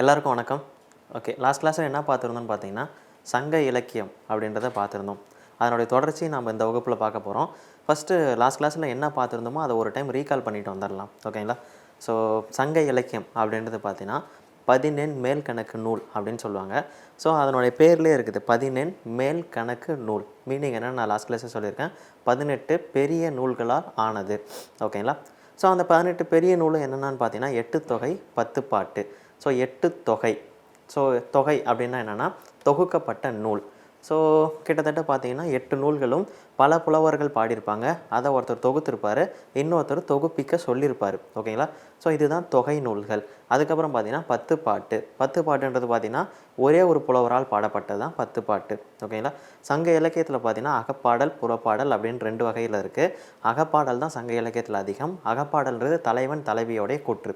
எல்லாருக்கும் வணக்கம். Okay last கிளாஸில் என்ன பார்த்துருந்தோம்னு பார்த்தீங்கன்னா சங்க இலக்கியம் அப்படின்றத பார்த்துருந்தோம். அதனுடைய தொடர்ச்சி நம்ம இந்த வகுப்பில் பார்க்க போகிறோம் ஃபஸ்ட்டு லாஸ்ட் கிளாஸில் என்ன பார்த்துருந்தோமோ அதை ஒரு டைம் ரீகால் பண்ணிட்டு வந்துடலாம் ஓகேங்களா ஸோ சங்க இலக்கியம் அப்படின்றது பார்த்தீங்கன்னா பதினெண் மேல் கணக்கு நூல் அப்படின்னு சொல்லுவாங்க. ஸோ அதனுடைய பேர்லேயே இருக்குது பதினெண் மேல் கணக்கு நூல். மீனிங் என்னென்னு நான் லாஸ்ட் கிளாஸில் சொல்லியிருக்கேன். பதினெட்டு பெரிய நூல்களால் ஆனது. ஓகேங்களா ஸோ அந்த பதினெட்டு பெரிய நூல் என்னென்னு பார்த்தீங்கன்னா எட்டு தொகை பத்து பாட்டு. ஸோ எட்டு தொகை. ஸோ தொகை அப்படின்னா என்னென்னா தொகுக்கப்பட்ட நூல். ஸோ கிட்டத்தட்ட பார்த்தீங்கன்னா எட்டு நூல்களும் பல புலவர்கள் பாடியிருப்பாங்க. அதை ஒருத்தர் தொகுத்திருப்பார். இன்னொருத்தர் தொகுப்பிக்க சொல்லியிருப்பார். ஓகேங்களா? ஸோ இதுதான் தொகை நூல்கள். அதுக்கப்புறம் பார்த்தீங்கன்னா பத்து பாட்டு. பத்து பாட்டுன்றது பார்த்திங்கன்னா ஒரே ஒரு புலவரால் பாடப்பட்டது தான் பத்து பாட்டு. ஓகேங்களா? சங்க இலக்கியத்தில் பார்த்தீங்கன்னா அகப்பாடல் புறப்பாடல் அப்படின்னு ரெண்டு வகையில் இருக்குது அகப்பாடல் தான் சங்க இலக்கியத்தில் அதிகம். அகப்பாடல்ன்றது தலைவன் தலைவியோடைய கூற்று.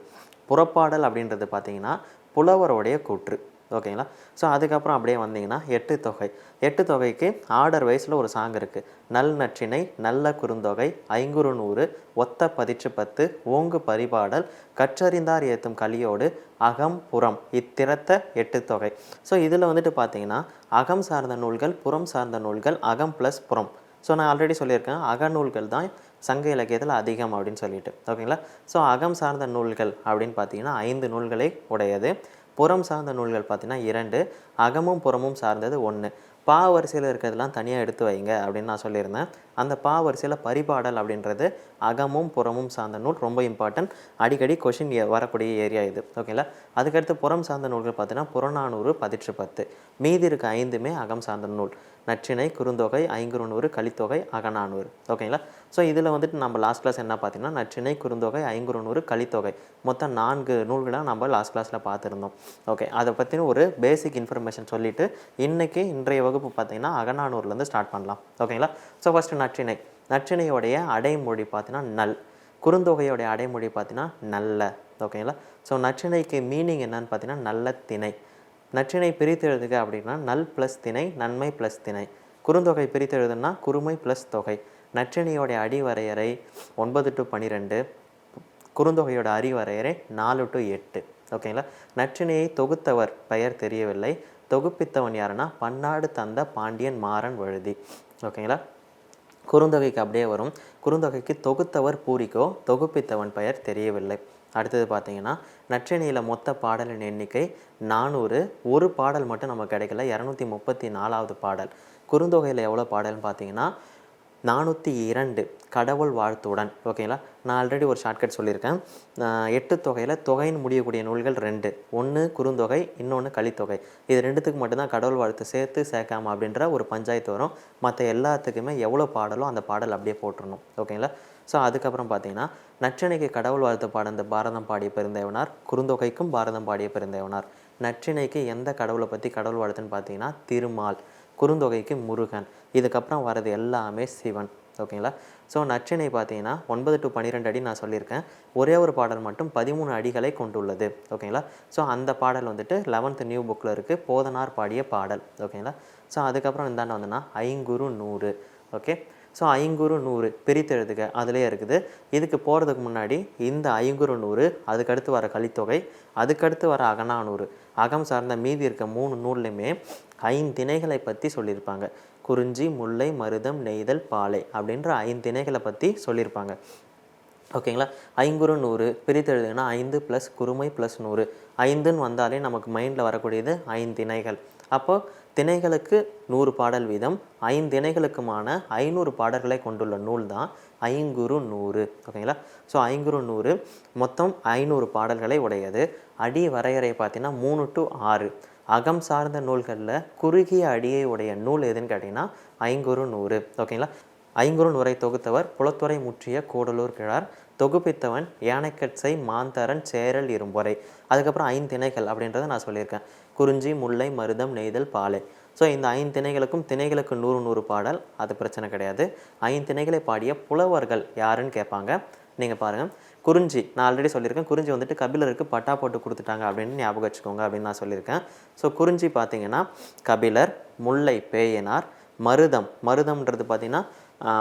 புறப்பாடல் அப்படின்றது பார்த்தீங்கன்னா புலவருடைய கூற்று. ஓகேங்களா? ஸோ அதுக்கப்புறம் அப்படியே வந்தீங்கன்னா எட்டு தொகை. எட்டு தொகைக்கு ஆர்டர் வைஸில் ஒரு சாங் இருக்குது நல் நற்றினை நல்ல குறுந்தொகை ஐங்குறு நூறு ஒத்த பதிற்று பத்து ஓங்கு பரிபாடல் கற்றறிந்தார் ஏத்தும் கலியோடு அகம் புறம் இத்திறத்த எட்டு தொகை. ஸோ இதில் வந்துட்டு பார்த்தீங்கன்னா அகம் சார்ந்த நூல்கள் புறம் சார்ந்த நூல்கள் அகம் ப்ளஸ் புறம். ஸோ நான் ஆல்ரெடி சொல்லியிருக்கேன். அகநூல்கள் தான் சங்க இலக்கியத்தில் அதிகம் அப்படின்னு சொல்லிட்டு. ஓகேங்களா? ஸோ அகம் சார்ந்த நூல்கள் அப்படின்னு பார்த்தீங்கன்னா ஐந்து நூல்களை உடையது. புறம் சார்ந்த நூல்கள் பார்த்தீங்கன்னா இரண்டு அகமும் புறமும் சார்ந்தது ஒன்று பா வரிசையில் இருக்கிறதெல்லாம் தனியாக எடுத்து வைங்க அப்படின்னு நான் சொல்லியிருந்தேன். அந்த பா வரிசையில் பரிபாடல் அப்படின்றது அகமும் புறமும் சார்ந்த நூல் ரொம்ப இம்பார்ட்டன்ட் அடிக்கடி கொஷின் வரக்கூடிய ஏரியா இது. ஓகேங்களா அதுக்கடுத்து புறம் சார்ந்த நூல்கள் பார்த்தீங்கன்னா புறநானூறு பதிற்று பத்து மீதி இருக்க ஐந்துமே அகம் சார்ந்த நூல். நற்றினை குறுந்தொகை ஐங்குறுநூறு கலித்தொகை அகநானூறு. ஓகேங்களா ஸோ இதில் வந்துட்டு நம்ம லாஸ்ட் கிளாஸ் என்ன பார்த்தீங்கன்னா நற்றினை குறுந்தொகை ஐங்குறுநூறு கலித்தொகை. மொத்தம் நான்கு நூல்களை நம்ம லாஸ்ட் கிளாஸில் பார்த்துருந்தோம். ஓகே அதை பற்றின ஒரு பேசிக் இன்ஃபர்மேஷன் சொல்லிவிட்டு இன்றைக்கி இன்றைய வகுப்பு பார்த்தீங்கன்னா அகநானூர்லேருந்து ஸ்டார்ட் பண்ணலாம். ஓகேங்களா ஸோ ஃபஸ்ட்டு நற்றிணை நற்றிணையோடைய அடைமொழி பார்த்தீங்கன்னா நல். குறுந்தொகையோடைய அடைமொழி பார்த்தீங்கன்னா நல்ல. ஓகேங்களா ஸோ நற்றிணைக்கு மீனிங் என்னன்னு பார்த்தீங்கன்னா நல்ல திணை. நற்றிணை பிரித்து எழுதுக அப்படின்னா நல் ப்ளஸ் திணை நன்மை ப்ளஸ் திணை. குறுந்தொகை பிரித்து எழுதுனா குறுமை ப்ளஸ் தொகை. நற்றிணையோடைய அடிவரையறை ஒன்பது டு பன்னிரெண்டு குறுந்தொகையோட அறிவரையறை நாலு டு எட்டு. ஓகேங்களா நற்றிணையை தொகுத்தவர் பெயர் தெரியவில்லை. தொகுப்பித்தவன் யாருன்னா? பன்னாடு தந்த பாண்டியன் மாறன் வழுதி. ஓகேங்களா குறுந்தொகைக்கு அப்படியே வரும். குறுந்தொகைக்கு தொகுத்தவர் பூரிக்கோ தொகுப்பித்தவன் பெயர் தெரியவில்லை. அடுத்தது பார்த்தீங்கன்னா நற்றினியில் மொத்த பாடலின் எண்ணிக்கை நானூறு. ஒரு பாடல் மட்டும் நமக்கு கிடைக்கல இரநூத்தி முப்பத்தி நாலாவது பாடல். குறுந்தொகையில் எவ்வளோ பாடல்னு பார்த்தீங்கன்னா நானூற்றி இரண்டு கடவுள் வாழ்த்துடன் ஓகேங்களா நான் ஆல்ரெடி ஒரு ஷார்ட்கட் சொல்லியிருக்கேன். எட்டு தொகையில் தொகையின் முடியக்கூடிய நூல்கள் ரெண்டு. ஒன்று குறுந்தொகை இன்னொன்று கலித்தொகை. இது ரெண்டுத்துக்கு மட்டும்தான் கடவுள் வாழ்த்து சேர்த்து சேர்க்காம அப்படின்ற ஒரு பஞ்சாயத்து வரும். மற்ற எல்லாத்துக்குமே எவ்வளோ பாடலோ அந்த பாடல் அப்படியே போட்டுடணும் ஓகேங்களா ஸோ அதுக்கப்புறம் பார்த்தீங்கன்னா நற்றிணைக்கு கடவுள் வாழ்த்து பாடந்த பாரதம் பாடிய பெருந்தேவனார் குறுந்தொகைக்கும் பாரதம் பாடிய பெருந்தேவனார். நற்றினைக்கு எந்த கடவுளை பற்றி கடவுள் வாழ்த்துன்னு பார்த்தீங்கன்னா திருமால். குறுந்தொகைக்கு முருகன். இதுக்கப்புறம் வர்றது எல்லாமே சிவன். ஓகேங்களா? ஸோ நச்சினை பார்த்தீங்கன்னா ஒன்பது டு பன்னிரெண்டு அடி நான் சொல்லியிருக்கேன். ஒரே ஒரு பாடல் மட்டும் பதிமூணு அடிகளை கொண்டுள்ளது. ஓகேங்களா? ஸோ அந்த பாடல் வந்துட்டு லெவன்த் நியூ புக்கில் இருக்குது போதனார் பாடிய பாடல். ஓகேங்களா? ஸோ அதுக்கப்புறம் இந்தாண்ட வந்துன்னா ஐங்குறு நூறு. ஓகே? ஸோ ஐங்குறு நூறு. பிரித்து எழுதுக. அதிலே இருக்குது. இதுக்கு போகிறதுக்கு முன்னாடி இந்த ஐங்குறு நூறு அதுக்கடுத்து வர கலித்தொகை அதுக்கடுத்து வர அகநானூறு. அகம் சார்ந்த மீதி இருக்க மூணு நூல்லையுமே ஐந்திணைகளை பற்றி சொல்லியிருப்பாங்க. குறிஞ்சி முல்லை மருதம் நெய்தல் பாலை அப்படின்ற ஐந்திணைகளை பற்றி சொல்லியிருப்பாங்க. ஓகேங்களா? ஐங்குறு நூறு பிரித்தெழுதுன்னா ஐந்து ப்ளஸ் குறுமை ப்ளஸ் நூறு. ஐந்துன்னு வந்தாலே நமக்கு மைண்டில் வரக்கூடியது ஐந்திணைகள் அப்போது திணைகளுக்கு நூறு பாடல் வீதம் ஐந்திணைகளுக்குமான ஐநூறு பாடல்களை கொண்டுள்ள நூல் தான் ஐங்குறு நூறு. ஓகேங்களா? ஸோ ஐங்குறு நூறு. மொத்தம் ஐநூறு பாடல்களை உடையது. அடி வரையறை பார்த்தீங்கன்னா மூணு டு ஆறு. அகம் சார்ந்த நூல்களில் குறுகிய அடியை உடைய நூல் எதுன்னு கேட்டிங்கன்னா ஐங்குறு நூறு. ஓகேங்களா? ஐங்குறு நூறை தொகுத்தவர் புலத்துறை முற்றிய கூடலூர் கிழார். தொகுப்பித்தவன் யானைக்கட்சை மாந்தரன் சேரல் இரும்பொறை. அதுக்கப்புறம் ஐந்திணைகள் அப்படின்றத நான் சொல்லியிருக்கேன். குறிஞ்சி முல்லை மருதம் நெய்தல் பாலை. ஸோ இந்த ஐந்திணைகளுக்கும் திணைகளுக்கு நூறு நூறு பாடல். அது பிரச்சனை கிடையாது. ஐந்து திணைகளை பாடிய புலவர்கள் யாருன்னு கேட்பாங்க. நீங்கள் பாருங்கள் குறிஞ்சி நான் ஆல்ரெடி சொல்லியிருக்கேன். குறிஞ்சி வந்துட்டு கபிலருக்கு பட்டா போட்டு கொடுத்துட்டாங்க அப்படின்னு ஞாபகம் வச்சுக்கோங்க அப்படின்னு நான் சொல்லியிருக்கேன். ஸோ குறிஞ்சி பார்த்தீங்கன்னா கபிலர் முல்லை பேயனார் மருதம். மருதம்ன்றது பார்த்தீங்கன்னா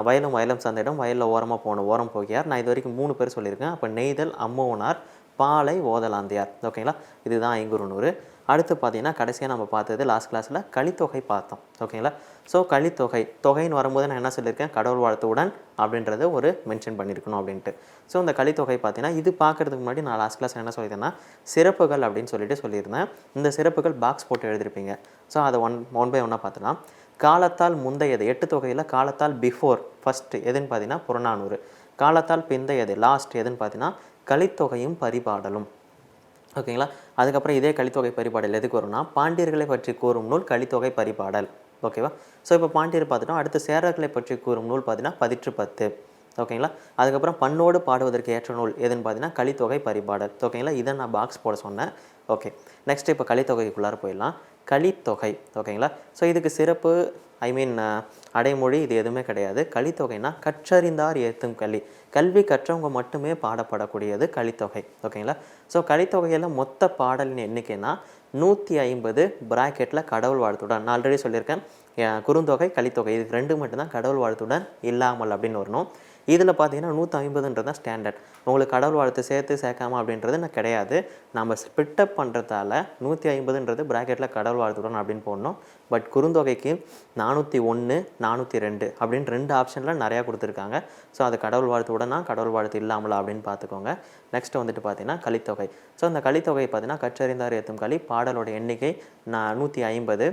வயலும் வயலும் சார்ந்த இடம். வயலில் ஓரமாக போகணும். ஓரம் போகியார். நான் இது வரைக்கும் மூணு பேர் சொல்லியிருக்கேன். அப்போ நெய்தல் அம்மோனார் பாலை ஓதலாந்தியார். ஓகேங்களா? இதுதான் ஐங்குறுநூறு. அடுத்து பார்த்தீங்கன்னா கடைசியாக நம்ம பார்த்தது லாஸ்ட் கிளாஸில் கலித்தொகை பார்த்தோம். ஓகேங்களா ஸோ கலித்தொகை தொகைன்னு வரும்போது நான் என்ன சொல்லியிருக்கேன்? கடவுள் வாழ்த்துடன் அப்படின்றத ஒரு மென்ஷன் பண்ணியிருக்கணும் அப்படின்ட்டு. ஸோ இந்த கலித்தொகை பார்த்தீங்கன்னா இது பார்க்கறதுக்கு முன்னாடி நான் லாஸ்ட் கிளாஸ் என்ன சொல்லியிருந்தேன்னா சிறப்புகள் அப்படின்னு சொல்லிட்டு சொல்லியிருந்தேன். இந்த சிறப்புகள் பாக்ஸ் போட்டு எழுதியிருப்பீங்க. ஸோ அதை ஒன் ஒன் பை ஒன்னாக பார்த்தோன்னா காலத்தால் முந்தையது எட்டு தொகையில் காலத்தால் பிஃபோர் ஃபஸ்ட்டு எதுன்னு பார்த்தீங்கன்னா புறநானூறு. காலத்தால் பிந்தையது லாஸ்ட் எதுன்னு பார்த்தீங்கன்னா கலித்தொகையும் பரிபாடலும். ஓகேங்களா? அதுக்கப்புறம் இதே கலித்தொகை பரிபாடல் எதுக்கு வரும்னா பாண்டியர்களை பற்றி கூறும் நூல் கலித்தொகை பரிபாடல். ஓகேவா? ஸோ இப்போ பாண்டியர் பார்த்துட்டோம். அடுத்து சேரர்களை பற்றி கூறும் நூல் பார்த்தீங்கன்னா பதிற்று பத்து. ஓகேங்களா? அதுக்கப்புறம் பண்ணோடு பாடுவதற்கு ஏற்ற நூல் எதுன்னு பார்த்தீங்கன்னா கலித்தொகை பரிபாடல். ஓகேங்களா? இதை நான் பாக்ஸ் போட சொன்னேன். ஓகே. நெக்ஸ்ட் இப்போ கலித்தொகைக்குள்ளார போயிடலாம். கலித்தொகை. ஓகேங்களா? ஸோ இதுக்கு சிறப்பு ஐ மீன் அடைமொழி இது எதுவுமே கிடையாது. கலித்தொகைனா கற்றறிந்தார் ஏத்தும் கல்வி கல்வி கற்றவங்க மட்டுமே பாடப்படக்கூடியது கலித்தொகை. ஓகேங்களா? ஸோ கலித்தொகையில் மொத்த பாடலின் எண்ணிக்கைனா நூற்றி ஐம்பது ப்ராக்கெட்டில் கடவுள் வாழ்த்துடன். நான் ஆல்ரெடி சொல்லியிருக்கேன். குறுந்தொகை கலித்தொகை இது ரெண்டு மட்டும்தான் கடவுள் வாழ்த்துடன் இல்லாமல் அப்படின்னு வரணும். இதில் பார்த்தீங்கன்னா நூற்றி ஐம்பதுன்றது தான் ஸ்டாண்டர்ட் உங்களுக்கு கடவுள் வாழ்த்து சேர்த்து சேர்க்காம அப்படின்றது நான் கிடையாது. நம்ம ஸ்பிட்டப் பண்ணுறதால நூற்றி ஐம்பதுன்றது ப்ராக்கெட்டில் கடவுள் வாழ்த்துடன் அப்படின்னு போடணும். பட் குறுந்தொகைக்கு நானூற்றி ஒன்று நானூற்றி ரெண்டு அப்படின்னு ரெண்டு ஆப்ஷனில் நிறையா கொடுத்துருக்காங்க. ஸோ அது கடவுள் வாழ்த்துடனா கடவுள் வாழ்த்து இல்லாமலா அப்படின்னு பார்த்துக்கோங்க. நெக்ஸ்ட் வந்துட்டு பார்த்தீங்கன்னா கலித்தொகை. ஸோ அந்த கலித்தொகை பார்த்தீங்கன்னா கற்றறிந்தார் ஏற்றும் களி பாடலோட எண்ணிக்கை நான் நூற்றி ஐம்பது.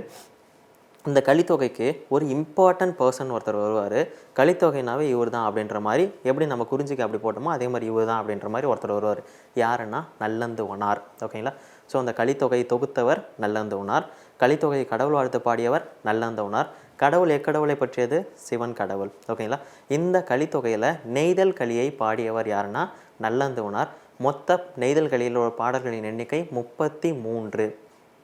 இந்த கலித்தொகைக்கு ஒரு இம்பார்ட்டன்ட் பர்சன் ஒருத்தர் வருவார். கலித்தொகைனாவே இவர் தான் அப்படின்ற மாதிரி எப்படி நம்ம குறிஞ்சிக்கு அப்படி போட்டோமோ அதே மாதிரி இவர் தான் அப்படின்ற மாதிரி ஒருத்தர் வருவார். யாருன்னா நல்லந்து ஒனார் ஓகேங்களா ஸோ அந்த கலித்தொகை தொகுத்தவர் நல்லந்து உணார். கலித்தொகை கடவுள் வாழ்த்து பாடியவர் நல்லந்தவனார் கடவுள் எக்கடவுளை பற்றியது சிவன் கடவுள். ஓகேங்களா இந்த கலித்தொகையில் நெய்தல் கலியை பாடியவர் யாருன்னா? நல்லந்தவனார் மொத்த நெய்தல் கலியில் உள்ள பாடல்களின் எண்ணிக்கை முப்பத்தி மூன்று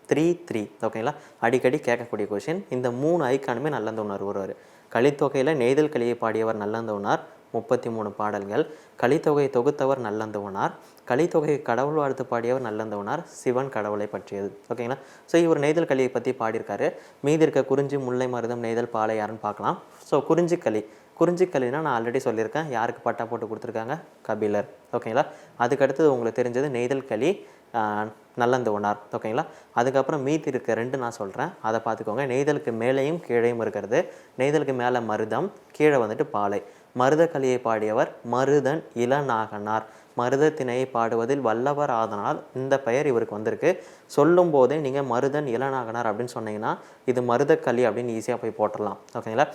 த்ரீ த்ரீ ஓகேங்களா அடிக்கடி கேட்கக்கூடிய கொஷின் இந்த மூணு ஐக்கானுமே நல்லந்தவனார் வருவார் கலித்தொகையில் நெய்தல் கலியை பாடியவர் நல்லந்தவனார் முப்பத்தி மூணு பாடல்கள். கலித்தொகை தொகுத்தவர் நல்லந்தவனார் கலித்தொகை கடவுள் வாழ்த்து பாடியவர் நல்லந்தவனார் சிவன் கடவுளை பற்றியது. ஓகேங்களா? ஸோ இவர் நெய்தல் கலியை பற்றி பாடியிருக்காரு. மீதி இருக்க குறிஞ்சி முல்லை மருதம் நெய்தல் பாலை யாருன்னு பார்க்கலாம். ஸோ குறிஞ்சி களி குறிஞ்சி களினா நான் ஆல்ரெடி சொல்லியிருக்கேன். யாருக்கு பட்டா போட்டு கொடுத்துருக்காங்க? கபிலர். ஓகேங்களா? அதுக்கடுத்தது உங்களுக்கு தெரிஞ்சது நெய்தல் களி ஆஹ், நல்லந்து உணார் ஓகேங்களா? அதுக்கப்புறம் மீதி இருக்க ரெண்டு நான் சொல்கிறேன் அதை பார்த்துக்கோங்க. நெய்தலுக்கு மேலேயும் கீழேயும் இருக்கிறது. நெய்தலுக்கு மேலே மருதம் கீழே வந்துட்டு பாலை. மருதக்கலியை பாடியவர் மருதன் இளநாகனார். மருதத்திணையை பாடுவதில் வல்லவர் ஆதனால் இந்த பெயர் இவருக்கு வந்திருக்கு. சொல்லும் போதே நீங்கள் மருதன் இளநாகனார் அப்படின்னு சொன்னீங்கன்னா இது மருதக்களி அப்படின்னு ஈஸியாக போய் போட்டுடலாம். ஓகேங்களா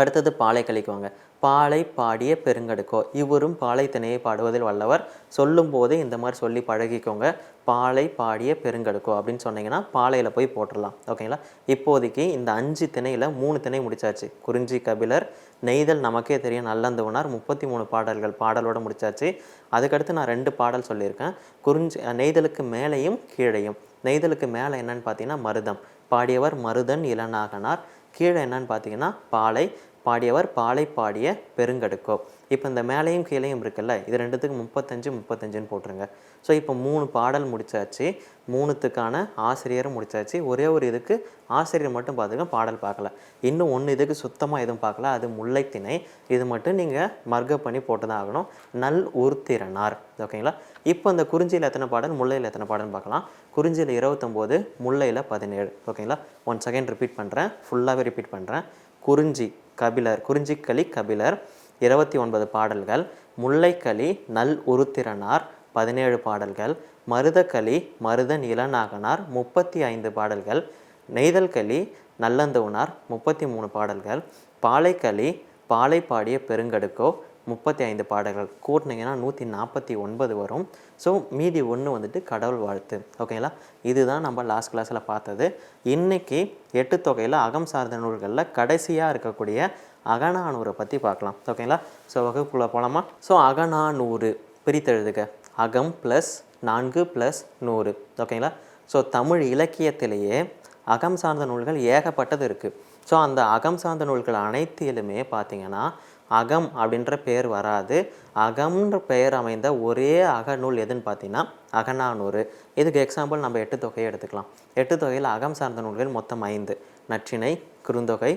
அடுத்தது பாலை கழிக்குவாங்க பாலை பாடிய பெருங்கடுக்கோ. இவரும் பாலை திணையை பாடுவதில் வல்லவர். சொல்லும் போதே இந்த மாதிரி சொல்லி பழகிக்கோங்க. பாலை பாடிய பெருங்கடுக்கோ அப்படின்னு சொன்னீங்கன்னா பாலையில் போய் போட்டுடலாம். ஓகேங்களா இப்போதைக்கு இந்த அஞ்சு திணையில் மூணு திணை முடிச்சாச்சு. குறிஞ்சி கபிலர் நெய்தல் நமக்கே தெரியும் நல்லந்தவனார் முப்பத்தி மூணு பாடல்கள் பாடலோடு முடிச்சாச்சு. அதுக்கடுத்து நான் ரெண்டு பாடல் சொல்லியிருக்கேன். குறிஞ்சி நெய்தலுக்கு மேலேயும் கீழேயும். நெய்தலுக்கு மேலே என்னன்னு பார்த்தீங்கன்னா மருதம். பாடியவர் மருதன் இளநாகனார். கீழே என்னன்னு பார்த்தீங்கன்னா பாலை. பாடியவர் பாலை பாடிய பெருங்கடுக்கோ இப்போ இந்த மேலேயும் கீழேயும் இருக்குல்ல இது ரெண்டுத்துக்கு முப்பத்தஞ்சு முப்பத்தஞ்சுன்னு போட்டுருங்க. ஸோ இப்போ மூணு பாடல் முடிச்சாச்சு. மூணுத்துக்கான ஆசிரியரும் முடிச்சாச்சு. ஒரே ஒரு இதுக்கு ஆசிரியர் மட்டும் பார்த்துக்க பாடல் பார்க்கல. இன்னும் ஒன்று இதுக்கு சுத்தமாக எதுவும் பார்க்கல. அது முல்லைத்திணை. இது மட்டும் நீங்கள் மர்க்க பண்ணி போட்டு தான் ஆகணும். நல் உருத்திரனார் ஓகேங்களா? இப்போ இந்த குறிஞ்சியில் எத்தனை பாடல் முல்லையில் எத்தனை பாடல்னு பார்க்கலாம். குறிஞ்சியில் இருபத்தொம்போது முல்லையில் பதினேழு. ஓகேங்களா? ஒன் செகண்ட் ரிப்பீட் பண்ணுறேன் ஃபுல்லாகவே ரிப்பீட் பண்ணுறேன் குறிஞ்சி கபிலர் குறிஞ்சிக்களி கபிலர் இருபத்தி ஒன்பது பாடல்கள் முல்லைக்களி நல் உருத்திரனார் பதினேழு பாடல்கள் மருதக்களி மருதன் இளநாகனார் முப்பத்தி ஐந்து பாடல்கள் நெய்தல்களி நல்லந்தவுனார் முப்பத்தி மூணு பாடல்கள் பாலைக்களி பாலை பாடிய பெருங்கடுக்கோ முப்பத்தி ஐந்து பாடல்கள். கூட்டினீங்கன்னா நூற்றி நாற்பத்தி ஒன்பது வரும். ஸோ மீதி ஒன்று வந்துட்டு கடவுள் வாழ்த்து. ஓகேங்களா இதுதான் நம்ம லாஸ்ட் கிளாஸில் பார்த்தது. இன்னைக்கு எட்டு தொகையில் அகம் சார்ந்த நூல்களில் கடைசியாக இருக்கக்கூடிய அகநானூரை பற்றி பார்க்கலாம். ஓகேங்களா ஸோ வகுப்புக்குள்ளே போகலாமா ஸோ அகநானூறு பிரித்தெழுதுக அகம் ப்ளஸ் நான்கு ப்ளஸ் நூறு. ஓகேங்களா ஸோ தமிழ் இலக்கியத்திலேயே அகம் சார்ந்த நூல்கள் ஏகப்பட்டது இருக்குது ஸோ அந்த அகம் சார்ந்த நூல்கள் அனைத்திலுமே பார்த்தீங்கன்னா அகம் அப்படின்ற பெயர் வராது. அகம்ன்ற பெயர் அமைந்த ஒரே அகநூல் எதுன்னு பார்த்தீங்கன்னா அகநானூறு. இதுக்கு எக்ஸாம்பிள் நம்ம எட்டு தொகையை எடுத்துக்கலாம். எட்டு தொகையில் அகம் சார்ந்த நூல்கள் மொத்தம் ஐந்து. நற்றினை குறுந்தொகை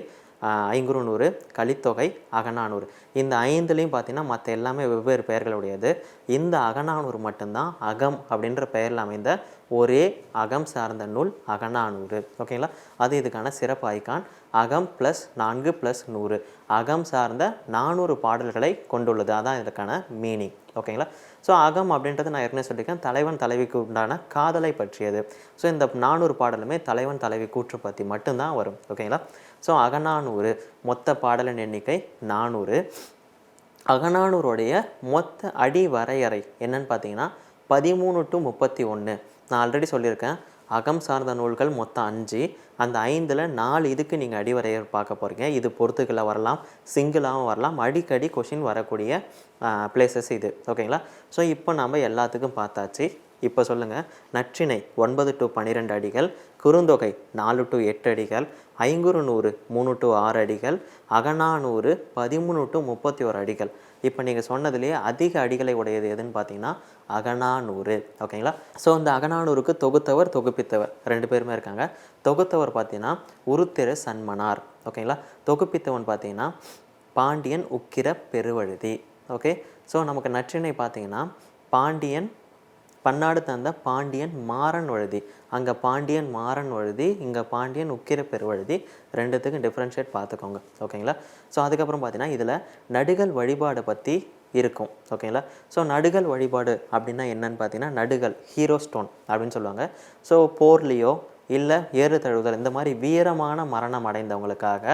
ஐங்குறுநூறு கலித்தொகை அகநானூறு. இந்த ஐந்துலேயும் பார்த்தீங்கன்னா மற்ற எல்லாமே வெவ்வேறு பெயர்களுடையது. இந்த அகநானூறு மட்டும்தான் அகம் அப்படின்ற பெயரில் அமைந்த ஒரே அகம் சார்ந்த நூல் அகநானூறு. ஓகேங்களா? அது இதுக்கான சிறப்பு ஐக்கான் அகம் ப்ளஸ் நான்கு ப்ளஸ் நூறு. அகம் சார்ந்த நானூறு பாடல்களை கொண்டுள்ளது. அதான் இதற்கான மீனிங் ஓகேங்களா? ஸோ அகம் அப்படின்றது நான் ஏற்கனவே சொல்லியிருக்கேன். தலைவன் தலைவிக்கு உண்டான காதலை பற்றியது. ஸோ இந்த நானூறு பாடலுமே தலைவன் தலைவி கூற்று பற்றி மட்டும்தான் வரும். ஓகேங்களா? ஸோ அகநானூறு மொத்த பாடலின் எண்ணிக்கை நானூறு. அகநானூருடைய மொத்த அடி வரையறை என்னன்னு பார்த்தீங்கன்னா பதிமூணு டு முப்பத்தி ஒன்று நான் ஆல்ரெடி சொல்லியிருக்கேன். அகம் சார்ந்த நூல்கள் மொத்தம் அஞ்சு. அந்த ஐந்தில் நாலு இதுக்கு நீங்கள் அடிவரையர் பார்க்க போகிறீங்க இது பொறுத்துக்களை வரலாம் சிங்கிளாகவும் வரலாம் அடிக்கடி கொஷின் வரக்கூடிய பிளேசஸ் இது. ஓகேங்களா? ஸோ இப்போ நம்ம எல்லாத்துக்கும் பார்த்தாச்சு. இப்போ சொல்லுங்கள் நற்றினை ஒன்பது டு பன்னிரெண்டு அடிகள். குறுந்தொகை நாலு டு எட்டு அடிகள் ஐங்குறு நூறு மூணு டு ஆறு அடிகள் அகநானூறு பதிமூணு டு முப்பத்தி ஒரு அடிகள். இப்போ நீங்கள் சொன்னதுலேயே அதிக அடிகளை உடையது எதுன்னு பார்த்தீங்கன்னா அகநானூறு ஓகேங்களா ஸோ இந்த அகநானூருக்கு தொகுத்தவர் தொகுப்பித்தவர். ரெண்டு பேருமே இருக்காங்க. தொகுத்தவர் பார்த்தீங்கன்னா உருத்திர சன்மனார். ஓகேங்களா தொகுப்பித்தவன் பார்த்தீங்கன்னா பாண்டியன் உக்கிர பெருவழுதி. ஓகே ஸோ நமக்கு நற்றினை பார்த்தீங்கன்னா பாண்டியன் பன்னாடு தந்த பாண்டியன் மாறன் வழுதி. அங்கே பாண்டியன் மாறன் வழுதி இங்கே பாண்டியன் உக்கிர பெருவழுதி ரெண்டுத்துக்கும் டிஃப்ரென்ஷியேட் பார்த்துக்கோங்க ஓகேங்களா ஸோ அதுக்கப்புறம் பார்த்தீங்கன்னா இதில் நடுகள் வழிபாடை பற்றி இருக்கும். ஓகேங்களா ஸோ நடுகள் வழிபாடு அப்படின்னா என்னன்னு பார்த்தீங்கன்னா நடுகள் ஹீரோ ஸ்டோன் அப்படின்னு சொல்லுவாங்க. ஸோ போர்லேயோ இல்லை ஏறு தழுவுதல் இந்த மாதிரி வீரமான மரணம் அடைந்தவங்களுக்காக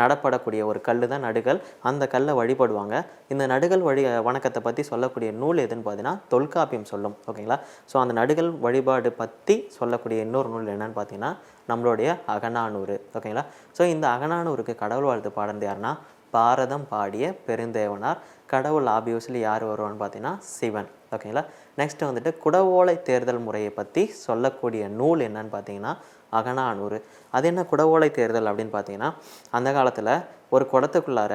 நடப்படக்கூடிய ஒரு கல் தான் நடுகள் அந்த கல்லை வழிபடுவாங்க. இந்த நடுகள் வழி வணக்கத்தை பற்றி சொல்லக்கூடிய நூல் எதுன்னு பார்த்தீங்கன்னா தொல்காப்பியம் சொல்லும். ஓகேங்களா? ஸோ அந்த நடுகள் வழிபாடு பற்றி சொல்லக்கூடிய இன்னொரு நூல் என்னன்னு பார்த்தீங்கன்னா நம்மளுடைய அகநானூறு. ஓகேங்களா? ஸோ இந்த அகநானூருக்கு கடவுள் வாழ்த்து பாடுறது யாருன்னா பாரதம் பாடிய பெருந்தேவனார். கடவுள் ஆபியஸ்லி யார் வருவான்னு பார்த்தீங்கன்னா சிவன். ஓகேங்களா? நெக்ஸ்ட் வந்துட்டு குடவோலை தேர்தல் முறையை பற்றி சொல்லக்கூடிய நூல் என்னன்னு பார்த்தீங்கன்னா அகநானூறு அது என்ன குடவோலை தேர்தல் அப்படின்னு பார்த்தீங்கன்னா அந்த காலத்தில் ஒரு குடத்துக்குள்ளார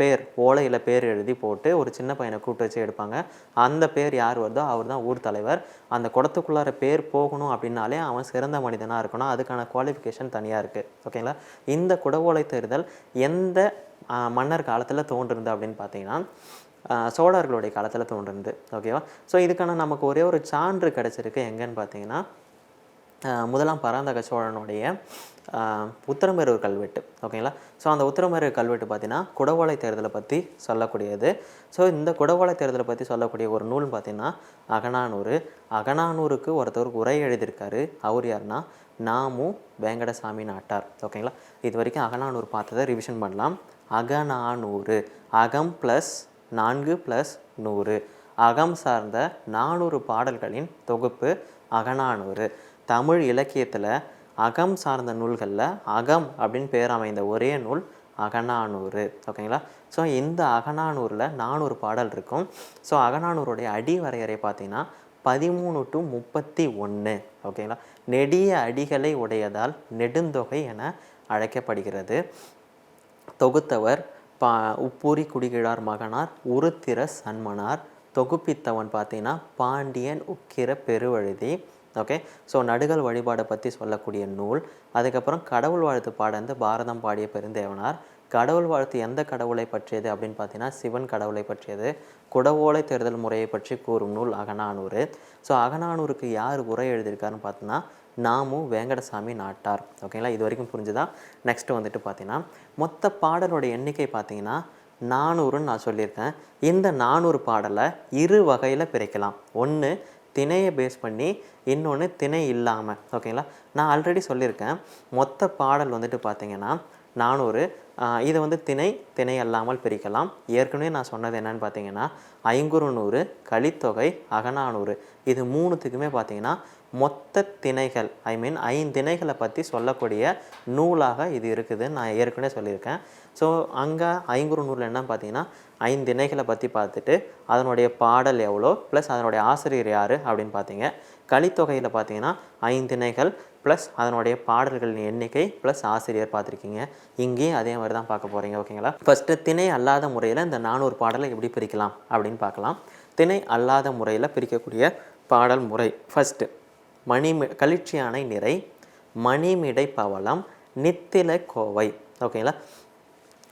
பேர் ஓலையில் பேர் எழுதி போட்டு ஒரு சின்ன பையனை கூப்பிட்டு வச்சு எடுப்பாங்க. அந்த பேர் யார் வருதோ அவர் தான் ஊர் தலைவர். அந்த குடத்துக்குள்ளார பேர் போகணும் அப்படின்னாலே அவன் சிறந்த மனிதனாக இருக்கணும். அதுக்கான குவாலிஃபிகேஷன் தனியாக இருக்குது ஓகேங்களா இந்த குடவோலை தேர்தல் எந்த மன்னர் காலத்தில் தோன்றுறது அப்படின்னு பார்த்தீங்கன்னா சோழர்களுடைய காலத்தில் தோன்றுறது ஓகேவா ஸோ இதுக்கான நமக்கு ஒரே ஒரு சான்று கிடச்சிருக்கு. எங்கேன்னு பார்த்தீங்கன்னா முதலாம் பராந்தக சோழனுடைய ஆஹ் உத்தரமேரூர் கல்வெட்டு ஓகேங்களா ஸோ அந்த உத்தரமேரூர் கல்வெட்டு பார்த்தீங்கன்னா குடவோலை தேர்தலை பற்றி சொல்லக்கூடியது. ஸோ இந்த குடவோலை தேர்தலை பற்றி சொல்லக்கூடிய ஒரு நூல் பார்த்தீங்கன்னா அகநானூறு. அகனானூருக்கு ஒருத்தர் உரை எழுதியிருக்காரு. அவர் யாருன்னா நாமு வேங்கடசாமி நாட்டார் ஓகேங்களா இது வரைக்கும் அகனானூர் பார்த்ததை ரிவிஷன் பண்ணலாம். அகநானூறு. அகம் ப்ளஸ் நான்கு ப்ளஸ் நூறு. அகம் சார்ந்த நானூறு பாடல்களின் தொகுப்பு அகநானூறு. தமிழ் இலக்கியத்தில் அகம் சார்ந்த நூல்களில் அகம் அப்படின்னு பேர் அமைந்த ஒரே நூல் அகநானூறு. ஓகேங்களா? ஸோ இந்த அகநானூரில் நானூறு பாடல் இருக்கும். ஸோ அகநானூருடைய அடி வரையறை பார்த்தீங்கன்னா பதிமூணு டு முப்பத்தி ஒன்று ஓகேங்களா? நெடிய அடிகளை உடையதால் நெடுந்தொகை என அழைக்கப்படுகிறது. தொகுத்தவர் பா உப்பூரி குடிகிழார் மகனார் உருத்திர சன்மனார் தொகுப்பித்தவன் பார்த்தீங்கன்னா பாண்டியன் உக்கிர பெருவழுதி. ஓகே ஸோ நடுகள் வழிபாடை பற்றி சொல்லக்கூடிய நூல். அதுக்கப்புறம் கடவுள் வாழ்த்து பாடந்து பாரதம் பாடிய பெருந்தேவனார். கடவுள் வாழ்த்து எந்த கடவுளை பற்றியது அப்படின்னு பார்த்தீங்கன்னா சிவன் கடவுளை பற்றியது. குடவோலை தேர்தல் முறையை பற்றி கூறும் நூல் அகநானூறு. ஸோ அகநானூருக்கு யார் உரை எழுதியிருக்காருன்னு பார்த்தீங்கன்னா நாமும் வேங்கடசாமி நாட்டார். ஓகேங்களா இது வரைக்கும் புரிஞ்சுதா? நெக்ஸ்ட் வந்துட்டு பார்த்தீங்கன்னா மொத்த பாடலோட எண்ணிக்கை பார்த்தீங்கன்னா நானூறுன்னு நான் சொல்லியிருக்கேன். இந்த நானூறு பாடலை இரு வகையில் பிரிக்கலாம். ஒன்று திணையை பேஸ் பண்ணி இன்னொன்று திணை இல்லாமல் ஓகேங்களா? நான் ஆல்ரெடி சொல்லியிருக்கேன். மொத்த பாடல் வந்துட்டு பார்த்தீங்கன்னா நானூறு. இதை வந்து திணை திணை அல்லாமல் பிரிக்கலாம். ஏற்கனவே நான் சொன்னது என்னன்னு பார்த்தீங்கன்னா ஐங்குறு நூறு கலித்தொகை அகநானூறு. இது மூணுத்துக்குமே பார்த்தீங்கன்னா மொத்த திணைகள் ஐ மீன் ஐந்திணைகளை பற்றி சொல்லக்கூடிய நூலாக இது இருக்குதுன்னு நான் ஏற்கனவே சொல்லியிருக்கேன். ஸோ அங்கே ஐங்குறு நூலில் என்ன பார்த்தீங்கன்னா ஐந்திணைகளை பற்றி பார்த்துட்டு அதனுடைய பாடல் எவ்வளோ ப்ளஸ் அதனுடைய ஆசிரியர் யார் அப்படின்னு பார்த்தீங்க. கலித்தொகையில் பார்த்தீங்கன்னா ஐந்திணைகள் ப்ளஸ் அதனுடைய பாடல்களின் எண்ணிக்கை ப்ளஸ் ஆசிரியர் பார்த்துருக்கீங்க. இங்கேயும் அதே மாதிரி தான் பார்க்க போகிறீங்க ஓகேங்களா ஃபஸ்ட்டு திணை அல்லாத முறையில் இந்த நானூறு பாடலை எப்படி பிரிக்கலாம் அப்படின்னு பார்க்கலாம். திணை அல்லாத முறையில் பிரிக்கக்கூடிய பாடல் முறை. ஃபஸ்ட்டு மணிமி கலிச்சியானை நிறை மணிமிடை பவளம் நித்தில கோவை. ஓகேங்களா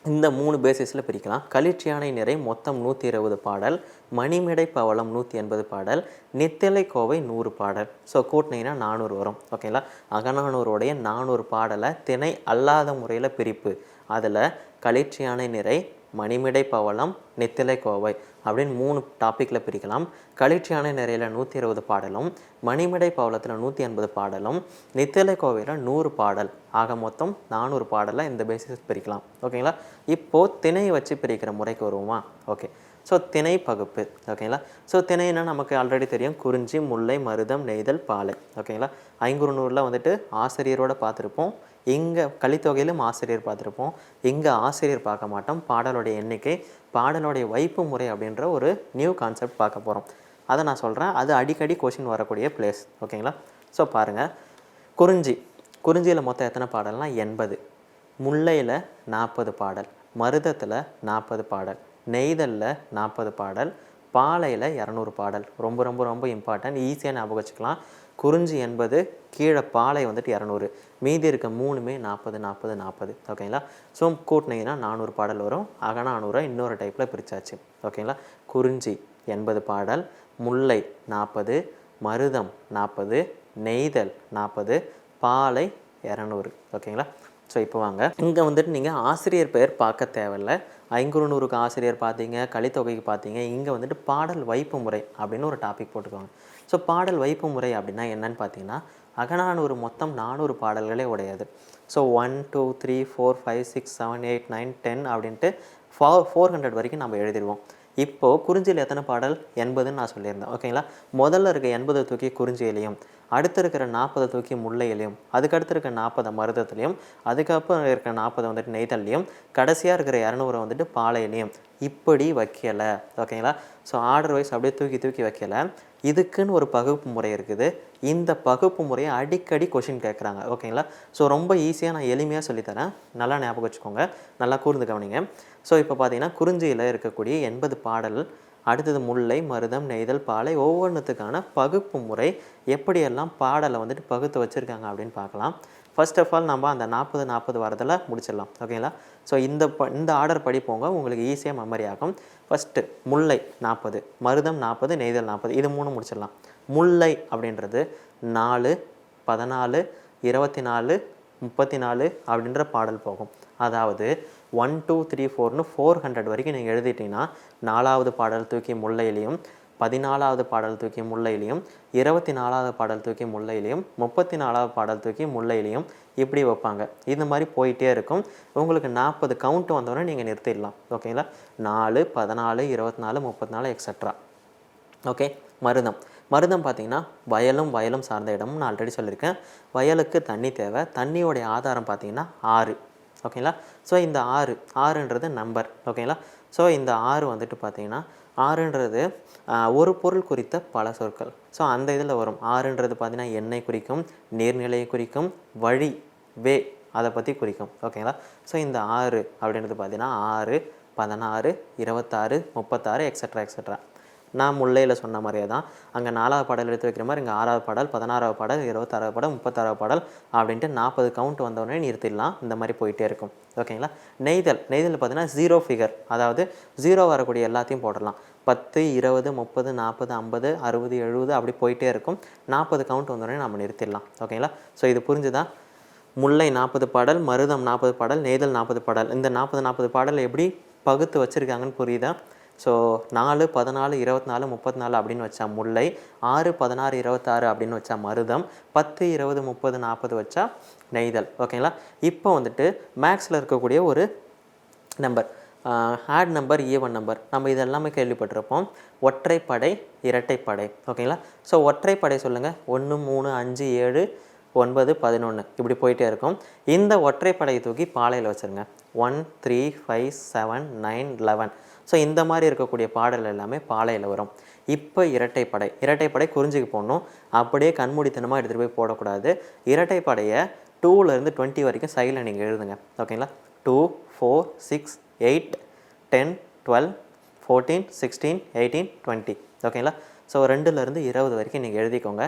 இந்த மூணு பேசிஸில் பிரிக்கலாம். கலிச்சியானை நிறை மொத்தம் நூற்றி இருபது பாடல் மணிமிடை பவளம் நூற்றி எண்பது பாடல் நித்திலை கோவை நூறு பாடல். ஸோ கூட்டினீங்கன்னா நானூறு வரும். ஓகேங்களா அகநானூருடைய நானூறு பாடலை திணை அல்லாத முறையில் பிரிப்பு. அதில் கலிச்சியானை நிறை மணிமிடை பவளம் நித்திலை கோவை அப்படின்னு மூணு டாப்பிக்கில் பிரிக்கலாம். களிற்றியான நிறையில் நூற்றி இருபது பாடலும் மணிமிடை பவளத்தில் நூற்றி எண்பது பாடலும் நித்திலை கோவையில் நூறு பாடல். ஆக மொத்தம் நானூறு பாடலை இந்த பேசிஸ் பிரிக்கலாம். ஓகேங்களா இப்போது திணை வச்சு பிரிக்கிற முறைக்கு வருவோமா? ஓகே ஸோ திணை பகுப்பு. ஓகேங்களா ஸோ திணைனா நமக்கு ஆல்ரெடி தெரியும். குறிஞ்சி முல்லை மருதம் நெய்தல் பாலை. ஓகேங்களா ஐங்குறுநூறில் வந்துட்டு ஆசிரியரோடு பார்த்துருப்போம். இங்கே கலித்தொகையிலும் ஆசிரியர் பார்த்துருப்போம். இங்கே ஆசிரியர் பார்க்க மாட்டோம். பாடலுடைய எண்ணிக்கை பாடலுடைய வைப்பு முறை அப்படின்ற ஒரு நியூ கான்செப்ட் பார்க்க போகிறோம் அதை நான் சொல்கிறேன் அது அடிக்கடி கொஷின் வரக்கூடிய பிளேஸ் ஓகேங்களா ஸோ பாருங்கள் குறிஞ்சி. குறிஞ்சியில் மொத்தம் எத்தனை பாடல்னா எண்பது. முல்லையில் நாற்பது பாடல். மருதத்தில் நாற்பது பாடல். நெய்தலில் நாற்பது பாடல். பாலையில் இரநூறு பாடல். ரொம்ப ரொம்ப ரொம்ப இம்பார்ட்டன்ட் ஈஸியாக ஞாபகம் வச்சுக்கலாம். குறிஞ்சி எண்பது கீழே பாலை வந்துட்டு இரநூறு. மீதி இருக்க மூணுமே நாற்பது நாற்பது நாற்பது. ஓகேங்களா? ஸோ கூட்டினீங்கன்னா நானூறு பாடல் வரும். அகநானூறை இன்னொரு டைப்பில் பிரித்தாச்சு ஓகேங்களா? குறிஞ்சி எண்பது பாடல். முல்லை நாற்பது மருதம் நாற்பது நெய்தல் நாற்பது பாலை இரநூறு. ஓகேங்களா? ஸோ இப்போ வாங்க. இங்கே வந்துட்டு நீங்கள் ஆசிரியர் பெயர் பார்க்க தேவையில்ல. ஐங்குறுநூறுக்கு ஆசிரியர் பார்த்தீங்க கலித்தொகைக்கு பார்த்தீங்க. இங்கே வந்துட்டு பாடல் வைப்பு முறை அப்படின்னு ஒரு டாபிக் போட்டுக்கோங்க. ஸோ பாடல் வைப்பு முறை அப்படின்னா என்னன்னு பார்த்தீங்கன்னா அகநானூறு மொத்தம் நானூறு பாடல்களே உடையது. So one two three four five six seven eight nine ten அப்படின்ட்டு ஃபோர் ஃபோர் ஹண்ட்ரட் வரைக்கும் நம்ம எழுதிடுவோம். இப்போது குறிஞ்சியில் எத்தனை பாடல்? எண்பதுன்னு நான் சொல்லியிருந்தேன். ஓகேங்களா முதல்ல இருக்க எண்பது தூக்கி குறிஞ்சியிலையும் அடுத்து இருக்கிற நாற்பதை தூக்கி முல்லையிலையும் அதுக்கடுத்து இருக்கிற நாற்பதை மருதத்துலையும் அதுக்கப்புறம் இருக்கிற நாற்பதை வந்துட்டு நெய்தல்லையும் கடைசியாக இருக்கிற இரநூறு வந்துட்டு பாலையிலையும். இப்படி வைக்கலை. ஓகேங்களா? ஸோ ஆர்டர் வைஸ் அப்படியே தூக்கி தூக்கி வைக்கலை. இதுக்குன்னு ஒரு பகுப்பு முறை இருக்குது. இந்த பகுப்பு முறையை அடிக்கடி கொஷின் கேட்குறாங்க. ஓகேங்களா? ஸோ ரொம்ப ஈஸியாக நான் எளிமையாக சொல்லித்தரேன். நல்லா ஞாபகம் வச்சுக்கோங்க. நல்லா கூர்ந்து கவனிங்க. ஸோ இப்போ பார்த்தீங்கன்னா குறிஞ்சியில் இருக்கக்கூடிய எண்பது பாடல் அடுத்தது முல்லை மருதம் நெய்தல் பாலை ஒவ்வொன்றுத்துக்கான பகுப்பு முறை எப்படியெல்லாம் பாடலை வந்துட்டு பகுத்து வச்சுருக்காங்க அப்படின்னு பார்க்கலாம். ஃபர்ஸ்ட் ஆஃப் ஆல் நம்ம அந்த நாற்பது நாற்பது வரதில் முடிச்சிடலாம். ஓகேங்களா ஸோ இந்த ப இந்த ஆர்டர் படி போங்க உங்களுக்கு ஈஸியாக மெமரி ஆகும். ஃபஸ்ட்டு முல்லை நாற்பது மருதம் நாற்பது நெய்தல் நாற்பது இது மூணு முடிச்சிடலாம். முல்லை அப்படின்றது நாலு பதினாலு இருபத்தி நாலு முப்பத்தி நாலு அப்படின்ற பாடல் போகும். அதாவது ஒன் டூ த்ரீ ஃபோர்னு ஃபோர் ஹண்ட்ரட் வரைக்கும் நீங்கள் எழுதிட்டீங்கன்னா நாலாவது பாடல் தூக்கி முல்லையிலையும் பதினாலாவது பாடல் தூக்கி முல்லையிலையும் இருபத்தி நாலாவது பாடல் தூக்கி முல்லையிலையும் முப்பத்தி நாலாவது பாடல் தூக்கி முல்லையிலையும் இப்படி வைப்பாங்க. இந்த மாதிரி போயிட்டே இருக்கும். உங்களுக்கு நாற்பது கவுண்ட் வந்தோடனே நீங்கள் நிறுத்திடலாம். ஓகேங்களா நாலு பதினாலு இருபத்தி நாலு முப்பத்தி நாலு எக்ஸட்ரா ஓகே மருதம். மருதம் பார்த்தீங்கன்னா வயலும் வயலும் சார்ந்த இடம்னு நான் ஆல்ரெடி சொல்லியிருக்கேன். வயலுக்கு தண்ணி தேவை. தண்ணியோடைய ஆதாரம் பார்த்தீங்கன்னா ஆறு. ஓகேங்களா? ஸோ இந்த ஆறு ஆறுன்றது நம்பர் ஓகேங்களா? ஸோ இந்த ஆறு வந்துட்டு பார்த்தீங்கன்னா ஆறுன்றது ஒரு பொருள் குறித்த பல சொற்கள். ஸோ அந்த இதில் வரும். ஆறுன்றது பார்த்தீங்கன்னா எண்ணெய் குறிக்கும் நீர்நிலையை குறிக்கும் வழி வே அதை பற்றி குறிக்கும். ஓகேங்களா? ஸோ இந்த ஆறு அப்படின்றது பார்த்தீங்கன்னா ஆறு பதினாறு இருபத்தாறு முப்பத்தாறு எக்ஸட்ரா எக்ஸட்ரா நான் முல்லையில் சொன்ன மாதிரியே தான். அங்கே நாலாவது பாடல் எடுத்து வைக்கிற மாதிரி இங்கே ஆறாவது பாடல் பதினாறாவது பாடல் இருபத்தாறாவது பாடல் முப்பத்தாறாவது பாடல் அப்படின்ட்டு நாற்பது கவுண்ட் வந்தோடனே நிறுத்திடலாம். இந்த மாதிரி போயிட்டே இருக்கும். ஓகேங்களா? நெய்தல். நெய்தல் பார்த்தீங்கன்னா ஜீரோ ஃபிகர் அதாவது ஜீரோ வரக்கூடிய எல்லாத்தையும் போடலாம் பத்து இருபது முப்பது நாற்பது ஐம்பது அறுபது எழுபது அப்படி போயிட்டே இருக்கும். நாற்பது கவுண்ட் வந்தோடனே நம்ம நிறுத்திடலாம். ஓகேங்களா? ஸோ இது புரிஞ்சுதான் முல்லை நாற்பது பாடல் மருதம் நாற்பது பாடல் நெய்தல் நாற்பது பாடல். இந்த நாற்பது நாற்பது பாடல் எப்படி பகுத்து வச்சுருக்காங்கன்னு புரியுதா? ஸோ நாலு பதினாலு இருபத்தி நாலு முப்பத்தி நாலு அப்படின்னு வச்சா முல்லை ஆறு பதினாறு இருபத்தாறு அப்படின்னு வச்சா மருதம் பத்து இருபது முப்பது நாற்பது வச்சா நெய்தல். ஓகேங்களா இப்போ வந்துட்டு மேக்ஸில் இருக்கக்கூடிய ஒரு number odd number even number நம்ம இது எல்லாமே கேள்விப்பட்டிருப்போம். ஒற்றைப்படை இரட்டைப்படை. ஓகேங்களா ஸோ ஒற்றைப்படை சொல்லுங்கள் ஒன்று மூணு அஞ்சு ஏழு ஒன்பது பதினொன்று இப்படி போயிட்டே இருக்கும். இந்த ஒற்றைப்படையை தூக்கி பாலையில் வச்சுருங்க. One three five seven nine eleven so இந்த மாதிரி இருக்கக்கூடிய பாடல் எல்லாமே பாலையில் வரும். இப்போ இரட்டைப்படை இரட்டைப்படை குறிஞ்சிக்கு போடணும். அப்படியே கண்மூடித்தனமாக எடுத்துகிட்டு போய் போடக்கூடாது. இரட்டைப்படையை டூலேருந்து டுவெண்ட்டி வரைக்கும் சைடில் நீங்கள் எழுதுங்க. ஓகேங்களா two four six eight ten twelve fourteen sixteen eighteen twenty ஓகேங்களா ஸோ ரெண்டுலேருந்து இருபது வரைக்கும் நீங்கள் எழுதிக்கோங்க.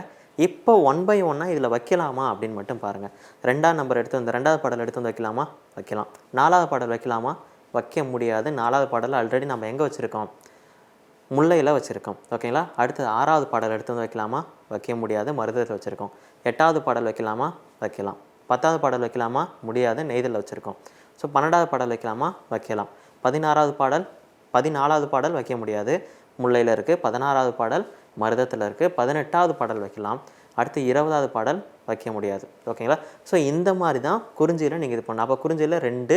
இப்போ ஒன் பை ஒன்னாக இதில் வைக்கலாமா அப்படின்னு மட்டும் பாருங்கள் ரெண்டாவது நம்பர் எடுத்து வந்து ரெண்டாவது பாடல் எடுத்து வந்து வைக்கலாமா? வைக்கலாம். நாலாவது பாடல் வைக்கலாமா? வைக்க முடியாது. நாலாவது பாடல் ஆல்ரெடி நம்ம எங்கே வச்சுருக்கோம்? முல்லையில் வச்சுருக்கோம். ஓகேங்களா அடுத்தது ஆறாவது பாடல் எடுத்து வந்து வைக்கலாமா? வைக்க முடியாது. மருதத்தில் வச்சுருக்கோம். எட்டாவது பாடல் வைக்கலாமா? வைக்கலாம். பத்தாவது பாடல் வைக்கலாமா? முடியாது. நெய்தலில் வச்சுருக்கோம். ஸோ பன்னெண்டாவது பாடல் வைக்கலாமா? வைக்கலாம். பதினாறாவது பாடல் பதினாலாவது பாடல் வைக்க முடியாது. முல்லையில் இருக்குது பதினாறாவது பாடல் மருதத்தில் இருக்குது பதினெட்டாவது பாடல் வைக்கலாம். அடுத்து இருபதாவது பாடல் வைக்க முடியாது. ஓகேங்களா ஸோ இந்த மாதிரி தான் குறிஞ்சியில் நீங்கள் இது பண்ணணும். அப்போ குறிஞ்சியில் ரெண்டு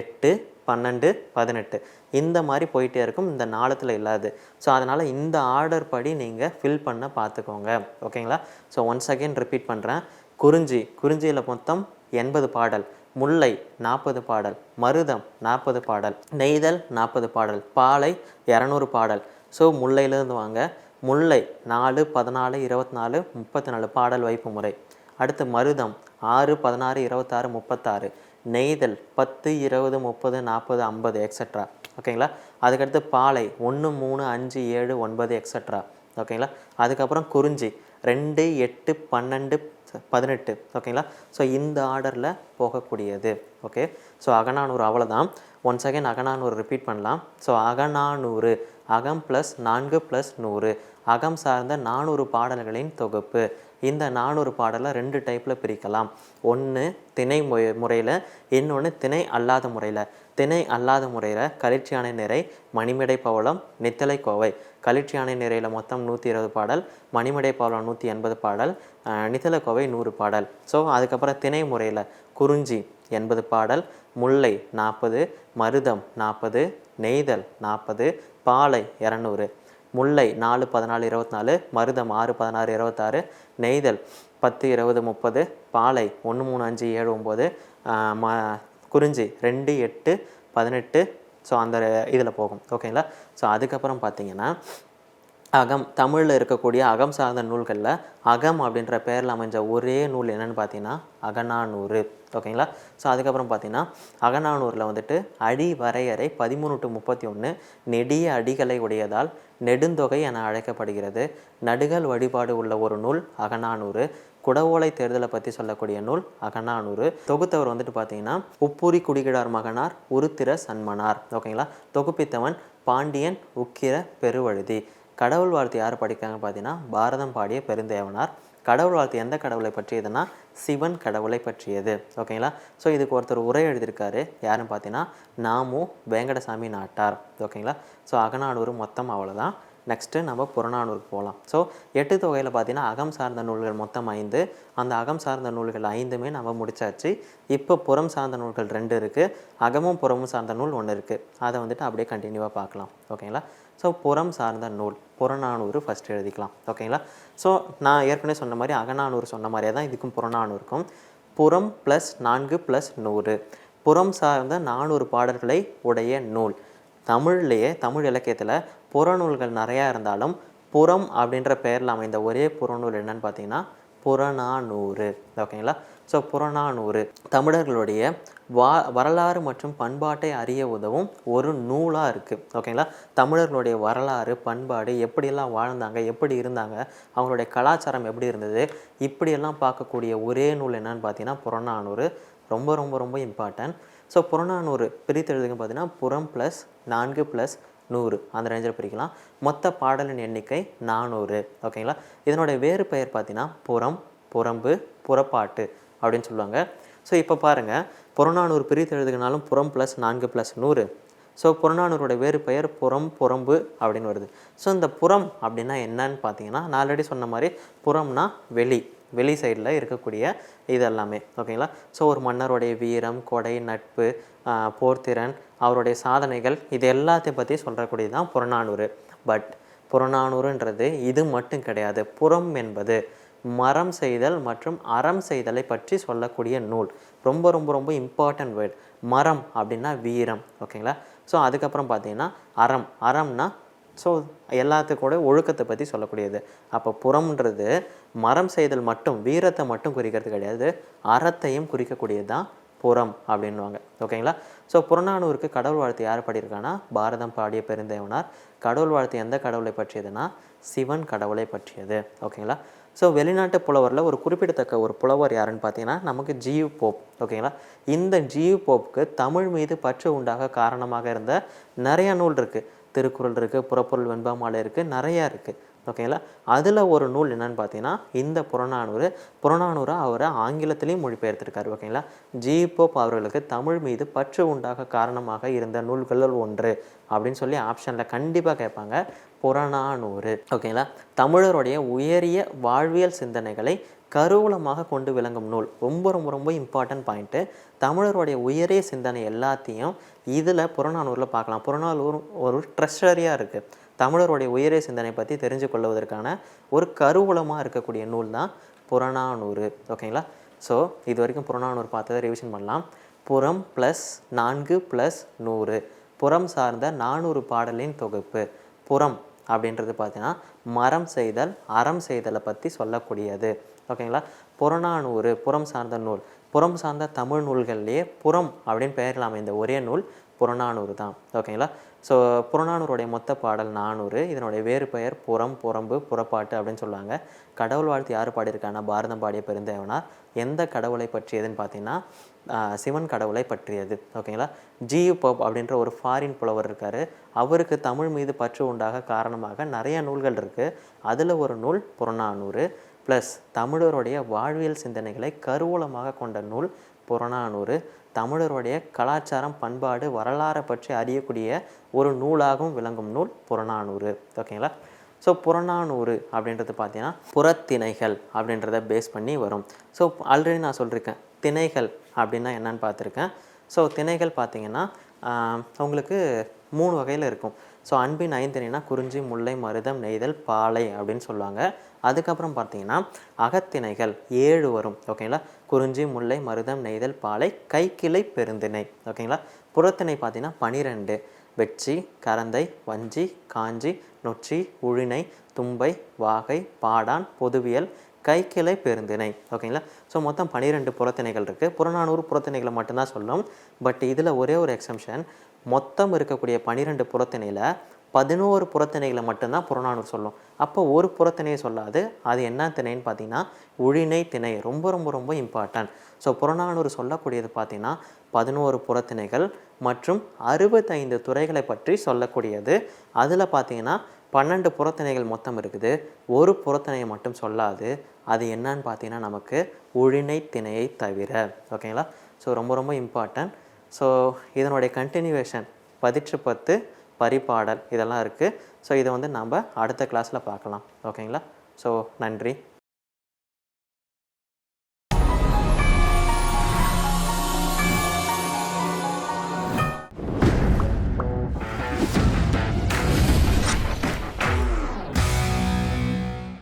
எட்டு பன்னெண்டு பதினெட்டு. இந்த மாதிரி போயிட்டே இருக்கும். இந்த நாளத்தில் இல்லாது. ஸோ அதனால் இந்த ஆர்டர் படி நீங்கள் ஃபில் பண்ண பார்த்துக்கோங்க ஓகேங்களா ஸோ ஒன்ஸ் அகெயின் ரிப்பீட் பண்ணுறேன் குறிஞ்சி குறிஞ்சியில் மொத்தம் எண்பது பாடல். முல்லை நாற்பது பாடல். மருதம் நாற்பது பாடல். நெய்தல் நாற்பது பாடல். பாலை இரநூறு பாடல். ஸோ முல்லையிலேருந்து வாங்க. முல்லை நாலு பதினாலு இருபத்தி நாலு முப்பத்தி நாலு பாடல் வைப்பு முறை. அடுத்து மருதம் ஆறு பதினாறு இருபத்தாறு முப்பத்தாறு நெய்தல் பத்து இருபது முப்பது நாற்பது ஐம்பது எக்ஸட்ரா ஓகேங்களா அதுக்கடுத்து பாலை ஒன்று மூணு அஞ்சு ஏழு ஒன்பது எக்ஸட்ரா ஓகேங்களா அதுக்கப்புறம் குறிஞ்சி ரெண்டு எட்டு பன்னெண்டு பதினெட்டு. ஓகேங்களா ஸோ இந்த ஆர்டரில் போகக்கூடியது. ஓகே ஸோ அகநானூறு அவ்வளோதான் ஒன்ஸ் செகண்ட் அகநானூறு ரிப்பீட் பண்ணலாம். ஸோ அகநானூறு அகம் ப்ளஸ் நான்கு ப்ளஸ் நூறு. அகம் சார்ந்த நானூறு பாடல்களின் தொகுப்பு. இந்த நானூறு பாடலை ரெண்டு டைப்பில் பிரிக்கலாம். ஒன்று திணை முறை முறையில் இன்னொன்று திணை அல்லாத முறையில். திணை அல்லாத முறையில் கலிற்றியானை நிறை மணிமடை பவளம் நித்தலை கோவை. கலிற்றியானை நிறையில் மொத்தம் நூற்றி இருபது பாடல் மணிமடை பவளம் நூற்றி எண்பது பாடல் நித்தலை கோவை நூறு பாடல். ஸோ அதுக்கப்புறம் திணை முறையில் குறிஞ்சி எண்பது பாடல் முல்லை நாற்பது மருதம் நாற்பது நெய்தல் நாற்பது பாலை இரநூறு. முல்லை நாலு பதினாலு இருபத்தி நாலு மருதம் ஆறு பதினாறு இருபத்தாறு நெய்தல் பத்து இருபது முப்பது பாலை ஒன்று மூணு அஞ்சு ஏழு ஒம்பது ம குறிஞ்சி ரெண்டு எட்டு பதினெட்டு ஸோ அந்த இதில் போகும். ஓகேங்களா ஸோ அதுக்கப்புறம் பார்த்தீங்கன்னா அகம் தமிழில் இருக்கக்கூடிய அகம் சார்ந்த நூல்களில் அகம் அப்படின்ற பெயரில் அமைஞ்ச ஒரே நூல் என்னன்னு பார்த்தீங்கன்னா அகநானூறு. ஓகேங்களா? ஸோ அதுக்கப்புறம் பார்த்தீங்கன்னா அகநானூரில் வந்துட்டு அடி வரையறை பதிமூணு டு முப்பத்தி ஒன்று நெடிய அடிகளை உடையதால் நெடுந்தொகை என அழைக்கப்படுகிறது. நடுகள் வழிபாடு உள்ள ஒரு நூல் அகநானூறு. குடவோலை தேர்தலை பற்றி சொல்லக்கூடிய நூல் அகநானூறு. தொகுத்தவர் வந்துட்டு பார்த்தீங்கன்னா உப்பூரி குடிகிடார் மகனார் உருத்திர சன்மனார் ஓகேங்களா? தொகுப்பித்தவன் பாண்டியன் உக்கிர பெருவழுதி. கடவுள் வாழ்த்து யார் படிக்கிறாங்கன்னு பார்த்தீங்கன்னா பாரதம் பாடிய பெருந்தேவனார். கடவுள் வாழ்த்து எந்த கடவுளை பற்றியதுன்னா சிவன் கடவுளை பற்றியது. ஓகேங்களா? ஸோ இதுக்கு ஒருத்தர் உரை எழுதியிருக்காரு. யாருன்னு பார்த்தீங்கன்னா நாமு வேங்கடசாமி நாட்டார். ஓகேங்களா? ஸோ அகநானூறு மொத்தம் அவ்வளோதான் நெக்ஸ்ட்டு நம்ம புறநானூருக்கு போகலாம். ஸோ எட்டு தொகையில் பார்த்தீங்கன்னா அகம் சார்ந்த நூல்கள் மொத்தம் ஐந்து. அந்த அகம் சார்ந்த நூல்கள் ஐந்துமே நம்ம முடிச்சாச்சு. இப்போ புறம் சார்ந்த நூல்கள் ரெண்டு இருக்குது அகமும் புறமும் சார்ந்த நூல் ஒன்று இருக்குது அதை வந்துட்டு அப்படியே கண்டினியூவாக பார்க்கலாம். ஓகேங்களா? ஸோ புறம் சார்ந்த நூல் புறநானூறு ஃபஸ்ட் எழுதிக்கலாம். ஓகேங்களா ஸோ நான் ஏற்கனவே சொன்ன மாதிரி அகநானூறு சொன்ன மாதிரியே தான் இதுக்கும் புறநானூறுக்கும் புறம் ப்ளஸ் நான்கு ப்ளஸ் நூறு. புறம் சார்ந்த நானூறு பாடல்களை உடைய நூல். தமிழ்லேயே தமிழ் இலக்கியத்தில் புறநூல்கள் நிறையா இருந்தாலும் புறம் அப்படின்ற பெயரில் அமைந்த ஒரே புறநூல் என்னன்னு பார்த்தீங்கன்னா புறநானூறு. ஓகேங்களா ஸோ புறநானூறு தமிழர்களுடைய வா வரலாறு மற்றும் பண்பாட்டை அறிய உதவும் ஒரு நூலாக இருக்குது ஓகேங்களா? தமிழர்களுடைய வரலாறு பண்பாடு எப்படியெல்லாம் வாழ்ந்தாங்க எப்படி இருந்தாங்க அவங்களுடைய கலாச்சாரம் எப்படி இருந்தது இப்படியெல்லாம் பார்க்கக்கூடிய ஒரே நூல் என்னன்னு பார்த்தீங்கன்னா புறநானூறு. ரொம்ப ரொம்ப ரொம்ப இம்பார்ட்டன்ட் ஸோ புறநானூறு பிரித்து எழுதுங்க பார்த்தீங்கன்னா புறம் ப்ளஸ் நான்கு ப்ளஸ் நூறு. அந்த ரேஞ்சில் பிரிக்கலாம். மொத்த பாடலின் எண்ணிக்கை நானூறு. ஓகேங்களா? இதனுடைய வேறு பெயர் பார்த்தீங்கன்னா புறம் புறம்பு புறப்பாட்டு. அப்படின்னு சொல்லுவாங்க. ஸோ இப்போ பாருங்கள் புறநானூறு பிரித்து எழுதுனாலும் புறம் ப்ளஸ் நான்கு ப்ளஸ் நூறு. ஸோ புறநானூரோட வேறு பெயர் புறம் புறம்பு அப்படின்னு வருது. ஸோ இந்த புறம் அப்படின்னா என்னன்னு பார்த்தீங்கன்னா நான் ஆல்ரெடி சொன்ன மாதிரி புறம்னா வெளி. வெளி சைடில் இருக்கக்கூடிய இது எல்லாமே ஓகேங்களா ஸோ ஒரு மன்னருடைய வீரம் கொடை நட்பு போர்த்திறன் அவருடைய சாதனைகள் இது எல்லாத்தையும் பற்றி சொல்கிறக்கூடியது தான் புறநானூறு. பட் புறநானூறுன்றது இது மட்டும் கிடையாது. புறம் என்பது மரம் செய்தல் மற்றும் அறம் செய்தலை பற்றி சொல்லக்கூடிய நூல். ரொம்ப ரொம்ப ரொம்ப இம்பார்ட்டன்ட் வேர்ட் மரம் அப்படின்னா வீரம். ஓகேங்களா? ஸோ அதுக்கப்புறம் பார்த்தீங்கன்னா அறம். அறம்னா ஸோ எல்லாத்துக்கூட ஒழுக்கத்தை பற்றி சொல்லக்கூடியது. அப்போ புறம்ன்றது மரம் செய்தல் மட்டும் வீரத்தை மட்டும் குறிக்கிறது கிடையாது. அறத்தையும் குறிக்கக்கூடியது தான் புறம் அப்படின்வாங்க ஓகேங்களா? ஸோ புறநானூருக்கு கடவுள் வாழ்த்து யார் பாடியிருக்காங்கன்னா பாரதம் பாடிய பெருந்தேவனார். கடவுள் வாழ்த்து எந்த கடவுளை பற்றியதுன்னா சிவன் கடவுளை பற்றியது. ஓகேங்களா? ஸோ வெளிநாட்டு புலவரில் ஒரு குறிப்பிடத்தக்க ஒரு புலவர் யாருன்னு பார்த்தீங்கன்னா நமக்கு ஜியு போப் ஓகேங்களா இந்த ஜியு போப்புக்கு தமிழ் மீது பற்று உண்டாக காரணமாக இருந்த நிறைய நூல் இருக்குது திருக்குறள் இருக்குது புறப்பொருள் வெண்பாமாலை இருக்குது நிறையா இருக்குது ஓகேங்களா அதில் ஒரு நூல் என்னன்னு பார்த்தீங்கன்னா இந்த புறநானூறு. புறநானூரை அவரை ஆங்கிலத்திலையும் மொழிபெயர்த்திருக்காரு ஓகேங்களா ஜி போப் அவர்களுக்கு தமிழ் மீது பற்று உண்டாக காரணமாக இருந்த நூல்களில் ஒன்று அப்படின்னு சொல்லி ஆப்ஷனில் கண்டிப்பாக கேட்பாங்க. புறநானூறு. ஓகேங்களா தமிழருடைய உயரிய வாழ்வியல் சிந்தனைகளை கருவூலமாக கொண்டு விளங்கும் நூல். ரொம்ப ரொம்ப ரொம்ப இம்பார்ட்டன்ட் பாயிண்ட்டு தமிழருடைய உயரிய சிந்தனை எல்லாத்தையும் இதில் புறநானூரில் பார்க்கலாம். புறநானூர் ஒரு ட்ரெஷரியாக இருக்குது தமிழருடைய உயரிய சிந்தனை பற்றி தெரிஞ்சு கொள்வதற்கான ஒரு கருவூலமாக இருக்கக்கூடிய நூல் தான் புறநானூறு. ஓகேங்களா ஸோ இது வரைக்கும் புறநானூறு பார்த்ததை ரிவிஷன் பண்ணலாம். புறம் ப்ளஸ் நான்கு ப்ளஸ் நூறு. புறம் சார்ந்த நானூறு பாடலின் தொகுப்பு. புறம் அப்படின்றது பார்த்தீங்கன்னா மரம் செய்தல் அறம் செய்தலை பற்றி சொல்லக்கூடியது. ஓகேங்களா? புறநானூறு புறம் சார்ந்த நூல். புறம் சார்ந்த தமிழ் நூல்கள்லேயே புறம் அப்படின்னு பெயரில் அமைந்த ஒரே நூல் புறநானூறு தான். ஓகேங்களா? ஸோ புறநானூறுடைய மொத்த பாடல் நானூறு. இதனுடைய வேறு பெயர் புறம் புறம்பு புறப்பாட்டு அப்படின்னு சொல்லுவாங்க. கடவுள் வாழ்த்து யார் பாடியிருக்காங்கன்னா பாரதம் பாடிய பெருந்தேவனார். எந்த கடவுளை பற்றியதுன்னு பார்த்தீங்கன்னா சிவன் கடவுளை பற்றியது. ஓகேங்களா? ஜியு பப் அப்படின்ற ஒரு ஃபாரின் புலவர் இருக்கார். அவருக்கு தமிழ் மீது பற்று உண்டாக காரணமாக நிறைய நூல்கள் இருக்குது அதில் ஒரு நூல் புறநானூறு. ப்ளஸ் தமிழருடைய வாழ்வியல் சிந்தனைகளை கருவூலமாக கொண்ட நூல் புறநானூறு. தமிழருடைய கலாச்சாரம் பண்பாடு வரலாறை பற்றி அறியக்கூடிய ஒரு நூலாகவும் விளங்கும் நூல் புறநானூறு. ஓகேங்களா? ஸோ புறநானூறு அப்படின்றது பார்த்தீங்கன்னா புறத்திணைகள் அப்படின்றத பேஸ் பண்ணி வரும். ஸோ ஆல்ரெடி நான் சொல்லியிருக்கேன் திணைகள் அப்படின்னா என்னன்னு பார்த்துருக்கேன். ஸோ திணைகள் பார்த்தீங்கன்னா உங்களுக்கு மூணு வகையில் இருக்கும். ஸோ அன்பின் ஐந்திணைனா குறிஞ்சி முல்லை மருதம் நெய்தல் பாலை அப்படின்னு சொல்லுவாங்க. அதுக்கப்புறம் பார்த்தீங்கன்னா அகத்திணைகள் ஏழு வரும். ஓகேங்களா? குறிஞ்சி முல்லை மருதம் நெய்தல் பாலை கைக்கிளை பெருந்திணை. ஓகேங்களா? புறத்திணை பார்த்தீங்கன்னா பனிரெண்டு. வெட்சி கரந்தை வஞ்சி காஞ்சி நொச்சி உழினை தும்பை வாகை பாடான் பொதுவியல் கைக்கிளை பெருந்திணை. ஓகேங்களா? ஸோ மொத்தம் பன்னிரெண்டு புறத்திணைகள் இருக்குது புறநானூறு புறத்திணைகளை மட்டும்தான் சொல்லும் பட் இதில் ஒரே ஒரு எக்ஸம்ஷன் மொத்தம் இருக்கக்கூடிய பன்னிரெண்டு புறத்திணையில் பதினோரு புறத்திணைகளை மட்டும்தான் புறநானூறு சொல்லும். அப்போ ஒரு புறத்திணையை சொல்லாது. அது என்ன திணைன்னு பார்த்தீங்கன்னா உழினை திணை. ரொம்ப ரொம்ப ரொம்ப இம்பார்ட்டன்ட் ஸோ புறநானூறு சொல்லக்கூடியது பார்த்தீங்கன்னா பதினோரு புறத்திணைகள் மற்றும் அறுபத்தைந்து துறைகளை பற்றி சொல்லக்கூடியது. அதில் பார்த்தீங்கன்னா பன்னெண்டு புறத்திணைகள் மொத்தம் இருக்குது. ஒரு புறத்திணையை மட்டும் சொல்லாது. அது என்னன்னு பார்த்தீங்கன்னா நமக்கு உழினை திணையை தவிர. ஓகேங்களா ஸோ ரொம்ப ரொம்ப இம்பார்ட்டன்ட் ஸோ இதனுடைய கண்டினியூவேஷன் பதிற்று பத்து பரிபாடல் இதெல்லாம் இருக்குது ஸோ இதை வந்து நம்ம அடுத்த கிளாஸில் பார்க்கலாம். ஓகேங்களா ஸோ நன்றி.